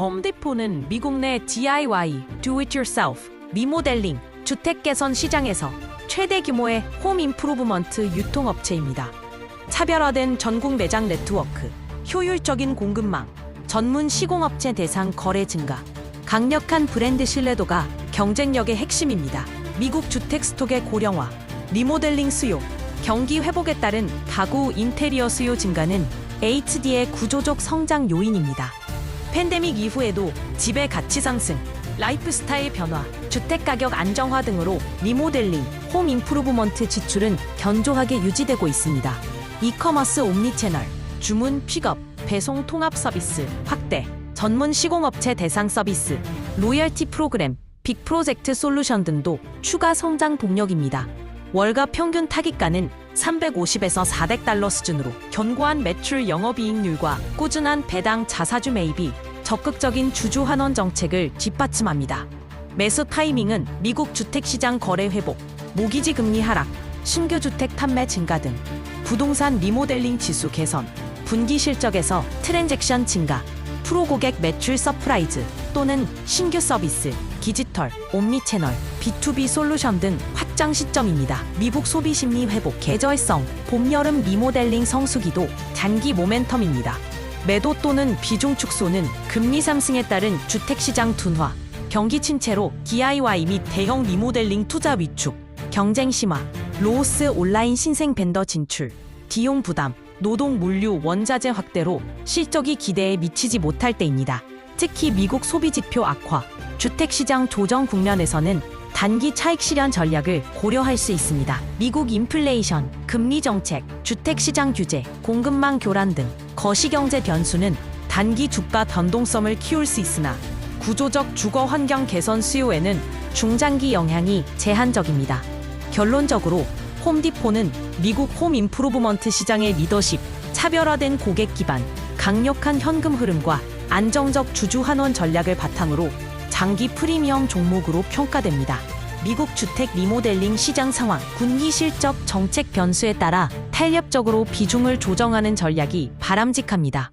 홈디포는 미국 내 DIY, Do It Yourself, 리모델링, 주택 개선 시장에서 최대 규모의 홈 임프루브먼트 유통업체입니다. 차별화된 전국 매장 네트워크, 효율적인 공급망, 전문 시공업체 대상 거래 증가, 강력한 브랜드 신뢰도가 경쟁력의 핵심입니다. 미국 주택 스톡의 고령화, 리모델링 수요, 경기 회복에 따른 가구 인테리어 수요 증가는 HD의 구조적 성장 요인입니다. 팬데믹 이후에도 집의 가치 상승, 라이프 스타일 변화, 주택 가격 안정화 등으로 리모델링, 홈 임프루브먼트 지출은 견조하게 유지되고 있습니다. 이커머스 옴니채널, 주문 픽업, 배송 통합 서비스 확대, 전문 시공업체 대상 서비스, 로열티 프로그램, 빅 프로젝트 솔루션 등도 추가 성장 동력입니다. 월가 평균 타깃가는 350에서 400달러 수준으로 견고한 매출 영업이익률과 꾸준한 배당 자사주 매입이 적극적인 주주 환원 정책을 뒷받침합니다. 매수 타이밍은 미국 주택시장 거래 회복, 모기지 금리 하락, 신규 주택 판매 증가 등 부동산 리모델링 지수 개선, 분기 실적에서 트랜잭션 증가, 프로 고객 매출 서프라이즈 또는 신규 서비스, 디지털, 옴니채널, B2B 솔루션 등 확장 시점입니다. 미국 소비 심리 회복, 계절성, 봄, 여름 리모델링 성수기도 단기 모멘텀입니다. 매도 또는 비중 축소는 금리 상승에 따른 주택시장 둔화, 경기 침체로 DIY 및 대형 리모델링 투자 위축, 경쟁 심화, 로스 온라인 신생 벤더 진출, 비용 부담, 노동 물류 원자재 확대로 실적이 기대에 미치지 못할 때입니다. 특히 미국 소비 지표 악화, 주택 시장 조정 국면에서는 단기 차익 실현 전략을 고려할 수 있습니다. 미국 인플레이션, 금리 정책, 주택 시장 규제, 공급망 교란 등 거시경제 변수는 단기 주가 변동성을 키울 수 있으나 구조적 주거 환경 개선 수요에는 중장기 영향이 제한적입니다. 결론적으로 홈디포는 미국 홈 임프루브먼트 시장의 리더십, 차별화된 고객 기반, 강력한 현금 흐름과 안정적 주주 환원 전략을 바탕으로 장기 프리미엄 종목으로 평가됩니다. 미국 주택 리모델링 시장 상황, 분기 실적 정책 변수에 따라 탄력적으로 비중을 조정하는 전략이 바람직합니다.